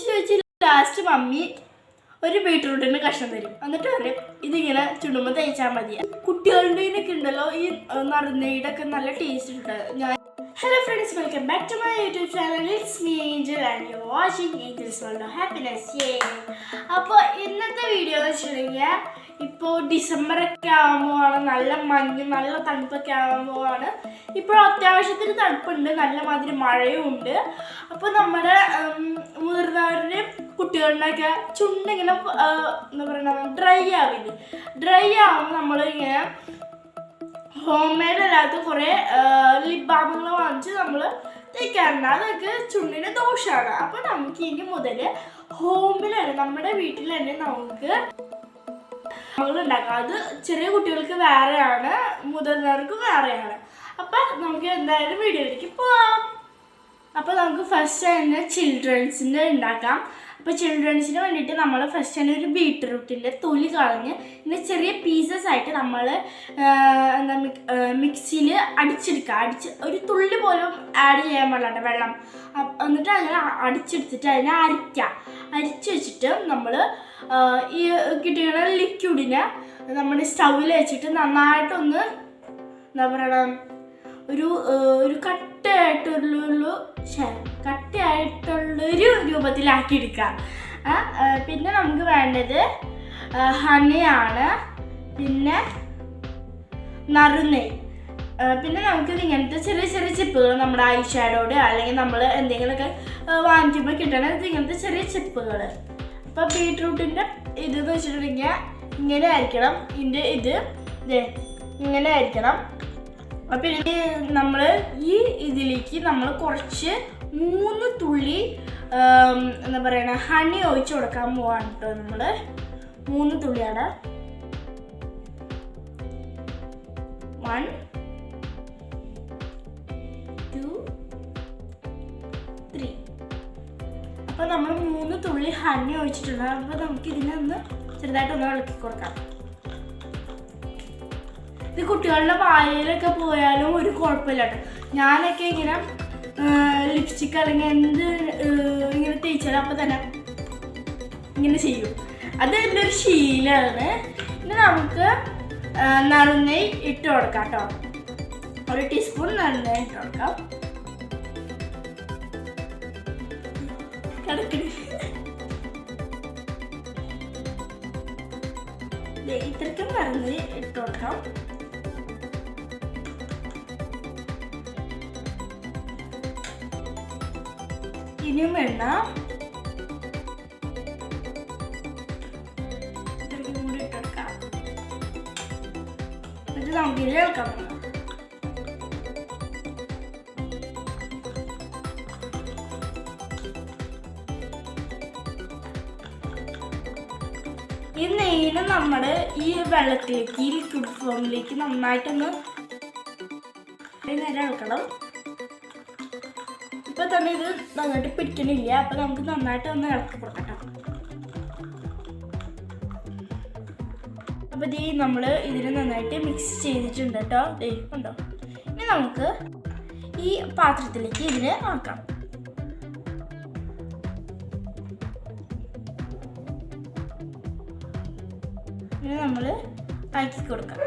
ചോദിച്ച് ചോദിച്ച് last mummy ഒരു ബീട്രൂട്ടിന് കഷ്ണം തരും. എന്നിട്ട് പറയും ഇതിങ്ങനെ ചുണ്ടുമ്പോൾ തേച്ചാൽ മതി. കുട്ടികളുടെ ഇതിനൊക്കെ ഉണ്ടല്ലോ ഈ നറുന്നയുടെ ഒക്കെ നല്ല ടേസ്റ്റ് ഉണ്ട്. ഞാൻ hello friends welcome back to my YouTube channel it's me Angel and you watching Angel's world of happiness അപ്പോൾ ഇന്നത്തെ വീഡിയോ എന്ന് വെച്ചിട്ടുണ്ടെങ്കിൽ ഇപ്പോൾ ഡിസംബറൊക്കെ ആകുമ്പോഴാണ് നല്ല മഞ്ഞ് നല്ല തണുപ്പൊക്കെ ആകുമ്പോഴാണ് ഇപ്പോൾ അത്യാവശ്യത്തിന് തണുപ്പുണ്ട് നല്ല മാതിരി മഴയും ഉണ്ട് അപ്പോൾ നമ്മുടെ മുതിർന്നവരുടെയും മുതിർന്നവരുടെ കുട്ടികളുടെയൊക്കെ ചുണ്ടിങ്ങനെ എന്താ പറയുക ഡ്രൈ ആവില്ലേ? ഡ്രൈ ആവുമ്പോൾ നമ്മളിങ്ങനെ ഹോം മെയ്ഡ് അല്ലാത്ത കുറേ ലിപ് ബാമുകൾ വാങ്ങിച്ച് നമ്മൾ തേക്കാറുണ്ട് അതൊക്കെ ചുണ്ടിന് ദോഷമാണ് അപ്പോൾ നമുക്ക് ഇനി മുതൽ ഹോമിൽ തന്നെ നമ്മുടെ വീട്ടിൽ തന്നെ നമുക്ക് നമ്മൾ ഉണ്ടാക്കാം അത് ചെറിയ കുട്ടികൾക്ക് വേറെയാണ് മുതിർന്നവർക്ക് വേറെയാണ്. അപ്പം നമുക്ക് എന്തായാലും വീഡിയോയിലേക്ക് പോവാം. അപ്പോൾ നമുക്ക് ഫസ്റ്റ് തന്നെ ചിൽഡ്രൻസിന്റെ ഉണ്ടാക്കാം. അപ്പോൾ ചിൽഡ്രൻസിന് വേണ്ടിയിട്ട് നമ്മൾ ഫസ്റ്റ് തന്നെ ഒരു ബീട്രൂട്ടിന്റെ തൊലി കളഞ്ഞ് ഇങ്ങനെ ചെറിയ പീസസ് ആയിട്ട് നമ്മൾ എന്താ മിക്സിയിൽ അടിച്ചെടുക്കുക അടിച്ച് ഒരു തുള്ളി പോലും ആഡ് ചെയ്യാൻ പാടില്ല വെള്ളം. എന്നിട്ട് അങ്ങനെ അടിച്ചെടുത്തിട്ട് അതിനെ അരിക്കുക അരിച്ച് വെച്ചിട്ട് നമ്മൾ ഈ കിട്ടിയ ലിക്വിഡിനെ നമ്മുടെ സ്റ്റൗവിൽ വെച്ചിട്ട് നന്നായിട്ടൊന്ന് എന്താ പറയണ ഒരു ഒരു കട്ടയായിട്ടുള്ള കട്ടയായിട്ടുള്ളൊരു രൂപത്തിലാക്കി എടുക്കാം പിന്നെ നമുക്ക് വേണ്ടത് ഹണിയാണ് പിന്നെ നറുനെയ്. പിന്നെ നമുക്ക് ഇങ്ങനത്തെ ചെറിയ ചെറിയ ചിപ്പുകൾ നമ്മുടെ ഐ ഷാഡോട് അല്ലെങ്കിൽ നമ്മൾ എന്തെങ്കിലുമൊക്കെ വാങ്ങിക്കുമ്പോൾ കിട്ടണ ഇങ്ങനത്തെ ചെറിയ ചിപ്പുകൾ അപ്പോൾ ബീട്രൂട്ടിന്റെ ഇതെന്ന് വെച്ചിട്ടുണ്ടെങ്കിൽ ഇങ്ങനെ ആയിരിക്കണം. ഇതിന്റെ ഇത് ഇങ്ങനെ ആയിരിക്കണം. അപ്പം ഇനി നമ്മൾ ഈ ഇതിലേക്ക് നമ്മൾ കുറച്ച് മൂന്ന് തുള്ളി എന്താ പറയണ ഹണി ഒഴിച്ചു കൊടുക്കാൻ പോവാണ് കേട്ടോ നമ്മൾ മൂന്ന് തുള്ളിയാണ്. വൺ ടു ത്രീ അപ്പോൾ നമ്മൾ മൂന്ന് തുള്ളി ഹണി ഒഴിച്ചിട്ടുണ്ട് അപ്പോൾ നമുക്ക് ഇതിനെ ഒന്ന് ചെറുതായിട്ടൊന്ന് ഇളക്കി കൊടുക്കാം. ഇത് കുട്ടികളുടെ വായയിലൊക്കെ പോയാലും ഒരു കുഴപ്പമില്ല കേട്ടോ. ഞാനൊക്കെ ഇങ്ങനെ ലിപ്സ്റ്റിക് അല്ലെങ്കിൽ എന്ത് ഇങ്ങനെ തേച്ചാലും അപ്പം തന്നെ ഇങ്ങനെ ചെയ്യും. അത് എന്റെ ഒരു ശീലമാണ്. ഇനി നമുക്ക് നറുനെയ് ഇട്ട് കൊടുക്കാം കേട്ടോ. ഒരു ടീസ്പൂൺ നറുനെയ് ഇട്ട് കൊടുക്കാം. കിടക്കണി ഇത്രയ്ക്കും നറുനെയ് ഇട്ട് കൊടുക്കാം. ഇനിയും എണ്ണ കൂടി ഇട്ടെടുക്കാം എന്നിട്ട് നമുക്ക് ഇത് ഇളക്കാം ഈ നെയ്യിന് നമ്മൾ ഈ വെള്ളത്തിലേക്ക് ഈ ലിക്വിഡ് ഫോമിലേക്ക് നന്നായിട്ടൊന്ന് നേരം ഇളക്കണം. ഇപ്പൊ തന്നെ ഇത് നന്നായിട്ട് പിടിക്കണില്ല? അപ്പൊ നമുക്ക് നന്നായിട്ട് ഒന്ന് ഇളക്കി കൊടുക്കട്ടോ. അപ്പൊ ദേ നമ്മൾ ഇതിന് നന്നായിട്ട് മിക്സ് ചെയ്തിട്ടുണ്ട് കേട്ടോ ദേ ഉണ്ടോ ഇനി നമുക്ക് ഈ പാത്രത്തിലേക്ക് ഇതിന് ആക്കാം. ഇനി നമ്മൾ ആക്കി കൊടുക്കാം.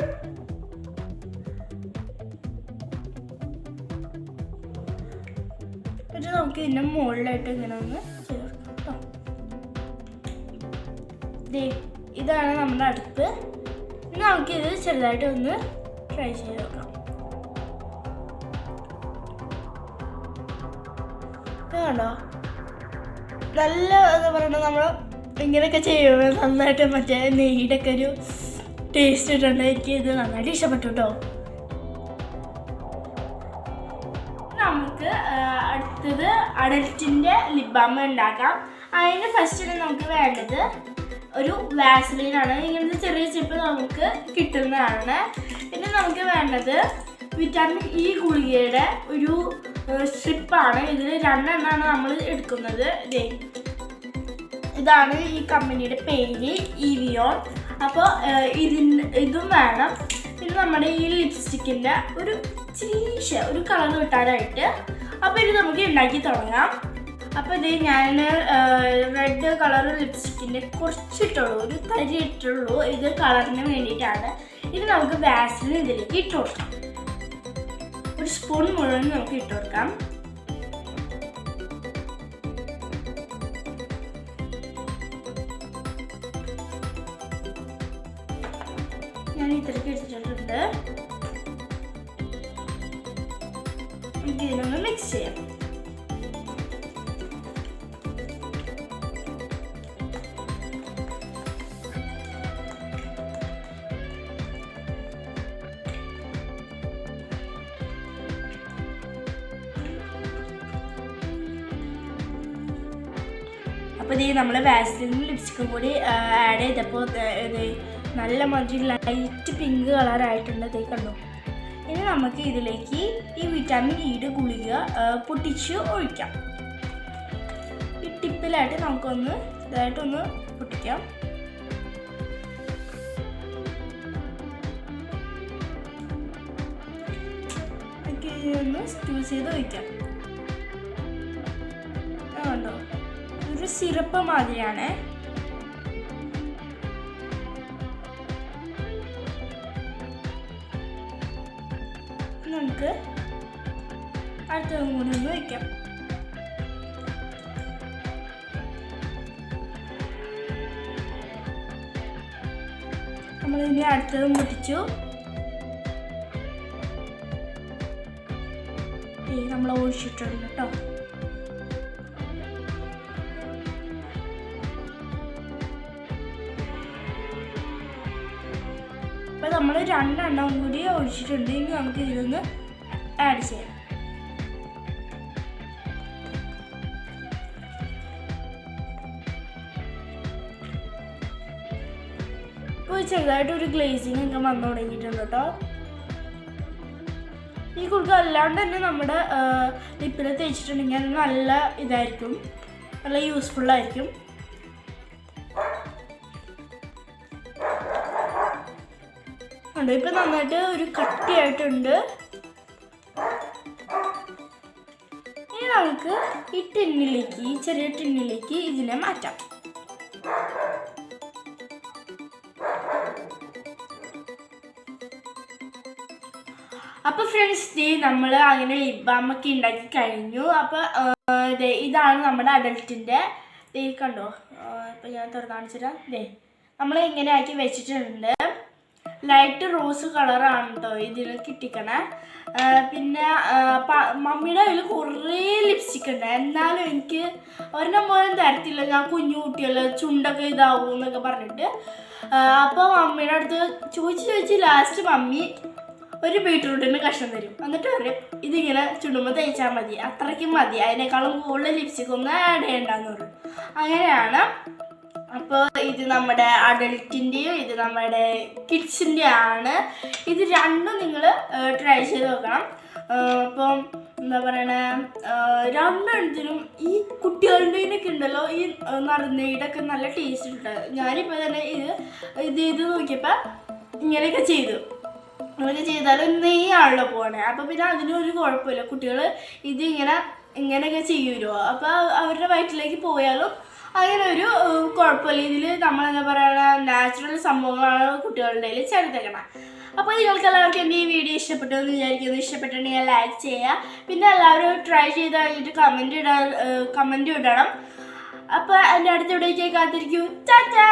നമുക്ക് ഇതിന്റെ മുകളിലായിട്ട് ഇങ്ങനെ ഒന്ന് ചേർക്കാം ഇതാണ് നമ്മുടെ അടുത്ത് ഇനി നമുക്കിത് ചെറുതായിട്ട് ഒന്ന് ട്രൈ ചെയ്ത് നോക്കാം കണ്ടോ? നല്ല എന്താ പറയുക നമ്മൾ ഇങ്ങനെയൊക്കെ ചെയ്യുമ്പോൾ നന്നായിട്ട് മറ്റേ നെയ്യുടെ ഒക്കെ ഒരു ടേസ്റ്റ് ഇട്ടുണ്ട് എനിക്ക് ഇത് നന്നായിട്ട് ഇഷ്ടപ്പെട്ടു കേട്ടോ. അടുത്തത് അഡൽറ്റിന്റെ ലിബാമ ഉണ്ടാക്കാം. അതിന് ഫസ്റ്റിന് നമുക്ക് വേണ്ടത് ഒരു വാസലിനാണ് ഇങ്ങനത്തെ ചെറിയ ചിപ്പ് നമുക്ക് കിട്ടുന്നതാണ്. പിന്നെ നമുക്ക് വേണ്ടത് വിറ്റാമിൻ ഇ ഗുളികയുടെ ഒരു സ്ട്രിപ്പാണ് ഇതിൽ രണ്ടെണ്ണമാണ് നമ്മൾ എടുക്കുന്നത്. ഇതാണ് ഈ കമ്പനിയുടെ പേര് ഇവിയോൺ അപ്പോൾ ഇതിന് ഇതും വേണം. പിന്നെ നമ്മുടെ ഈ ലിപ്സ്റ്റിക്കിന്റെ ഒരു ചീശ ഒരു കളർ കിട്ടാനായിട്ട് അപ്പോൾ ഇത് നമുക്ക് ഉണ്ടാക്കി തുടങ്ങാം. അപ്പോൾ ഇത് ഞാൻ റെഡ് കളർ ലിപ്സ്റ്റിക്കിന്റെ കുറച്ചിട്ടുള്ളൂ ഒരു തരി ഇട്ടുള്ളൂ. ഇത് കളറിന് വേണ്ടിയിട്ടാണ്. ഇത് നമുക്ക് വാസിലിൻ ഇതിലേക്ക് ഇട്ട് കൊടുക്കാം. ഒരു സ്പൂൺ മുഴുവൻ നമുക്ക് ഇട്ട് കൊടുക്കാം. ഞാൻ ഇത്രയ്ക്ക് എടുത്തിട്ടുണ്ട്. ഇതിനൊന്ന് മിക്സ് ചെയ്യാം അപ്പോൾ ഇത് നമ്മൾ വാസ്ലിനും ലിപ്സ്റ്റിക്കും കൂടി ആഡ് ചെയ്തപ്പോൾ നല്ല മതി ലൈറ്റ് പിങ്ക് കളറായിട്ടുണ്ട് കണ്ടു? ഇനി നമുക്ക് ഇതിലേക്ക് ഈ വിറ്റാമിൻ ഇയുടെ ഗുളിക പൊട്ടിച്ച് ഒഴിക്കാം. ഈ ടിപ്പിലായിട്ട് നമുക്കൊന്ന് ഇതായിട്ടൊന്ന് പൊട്ടിക്കാം. ഒന്ന് യൂസ് ചെയ്ത് ഒഴിക്കാം. കണ്ടോ? ഒരു സിറപ്പ് മാതിരിയാണ്. നമുക്ക് അടുത്തതും കൂടി ഒന്ന് വയ്ക്കാം. നമ്മൾ ഇനി അടുത്തതും പൊട്ടിച്ചു നമ്മൾ ഒഴിച്ചിട്ടുണ്ട് കേട്ടോ. അപ്പൊ നമ്മൾ രണ്ടെണ്ണം കൂടി ഒഴിച്ചിട്ടുണ്ട്. ഇനി നമുക്ക് ഇതിലൊന്ന് ആഡ് ചെയ്യാം. ഇപ്പോൾ ചെറുതായിട്ട് ഒരു ഗ്ലേസിങ് ഒക്കെ വന്നു തുടങ്ങിയിട്ടുണ്ട് കേട്ടോ ഈ കുറുക്ക് അല്ലാണ്ട് തന്നെ നമ്മുടെ ലിപ്പിൽ തേച്ചിട്ടുണ്ടെങ്കിൽ അത് നല്ല ഇതായിരിക്കും. നല്ല യൂസ്ഫുൾ ആയിരിക്കും. ഉണ്ട് ഇപ്പൊ നന്നായിട്ട് ഒരു കട്ടിയായിട്ടുണ്ട്. നമുക്ക് ഈ ടിന്നിലേക്ക് ഈ ചെറിയ ടിന്നിലേക്ക് ഇതിനെ മാറ്റാം. അപ്പൊ ഫ്രണ്ട്സ് ദേ നമ്മൾ അങ്ങനെ ലിപ് ഉണ്ടാക്കി കഴിഞ്ഞു. അപ്പൊ ദേ ഇതാണ് നമ്മുടെ അഡൽട്ടിന്റെ ദേ കണ്ടോ? ഇപ്പൊ ഞാൻ തുറന്നു കാണിച്ചുതരാം. ദേ നമ്മൾ ഇങ്ങനെ ആക്കി വെച്ചിട്ടുണ്ട്. ലൈറ്റ് റോസ് കളറാണ് കേട്ടോ ഇതിൽ കിട്ടിക്കണേ. പിന്നെ മമ്മിയുടെ കയ്യിൽ കുറേ ലിപ്സ്റ്റിക് ഉണ്ട്. എന്നാലും എനിക്ക് ഒരെണ്ണം പോലും തരത്തില്ല. ഞാൻ കുഞ്ഞു കുട്ടികളെ ചുണ്ടൊക്കെ ഇതാവും എന്നൊക്കെ പറഞ്ഞിട്ട്. അപ്പോൾ മമ്മിയുടെ അടുത്ത് ചോദിച്ച് ചോദിച്ച് ലാസ്റ്റ് മമ്മി ഒരു ബീട്രൂട്ടിന് കഷ്ണം തരും. എന്നിട്ട് പറയും ഇതിങ്ങനെ ചുണ്ടുമ്പോൾ തേച്ചാൽ മതി. അത്രയ്ക്കും മതി. അതിനേക്കാളും കൂടുതൽ ലിപ്സ്റ്റിക് ഒന്നും ആഡ് ചെയ്യണ്ടെന്ന് പറയും. അങ്ങനെയാണ് അപ്പോൾ ഇത് നമ്മുടെ അഡൽട്ടിന്റെയും ഇത് നമ്മുടെ കിഡ്സിന്റെ ആണ് ഇത് രണ്ടും നിങ്ങൾ ട്രൈ ചെയ്ത് നോക്കണം. അപ്പം എന്താ പറയണ രണ്ടെണ്ണത്തിനും ഈ കുട്ടികളുടെയൊക്കെ ഉണ്ടല്ലോ ഈ നറുന്നീടൊക്കെ നല്ല ടേസ്റ്റ് ഉണ്ട്. ഞാനിപ്പോൾ തന്നെ ഇത് ഇത് ഇത് നോക്കിയപ്പോൾ ഇങ്ങനെയൊക്കെ ചെയ്തു. അങ്ങനെ ചെയ്താലും നെയ്യാണല്ലോ പോണേ. അപ്പോൾ പിന്നെ അതിനൊരു കുഴപ്പമില്ല. കുട്ടികൾ ഇത് ഇങ്ങനെ ഇങ്ങനെയൊക്കെ ചെയ്യുമല്ലോ അപ്പോൾ അവരുടെ വയറ്റിലേക്ക് പോയാലും അങ്ങനെ ഒരു കുഴപ്പമില്ല. ഇതിൽ നമ്മൾ എന്താ പറയുക നാച്ചുറൽ സംഭവങ്ങളാണ് കുട്ടികളുടെ കയ്യിൽ ചേർത്തേക്കണം. അപ്പോൾ നിങ്ങൾക്ക് എല്ലാവർക്കും എന്റെ ഈ വീഡിയോ ഇഷ്ടപ്പെട്ടു എന്ന് വിചാരിക്കുന്നു ഇഷ്ടപ്പെട്ടിട്ടുണ്ടെങ്കിൽ ലൈക്ക് ചെയ്യുക. പിന്നെ എല്ലാവരും ട്രൈ ചെയ്ത് കഴിഞ്ഞിട്ട് കമന്റ് ഇടാൻ കമന്റ് ഇടണം. അപ്പോൾ എന്റെ അടുത്ത വീഡിയോയ്ക്ക് കാത്തിരിക്കൂ. ടാറ്റാ!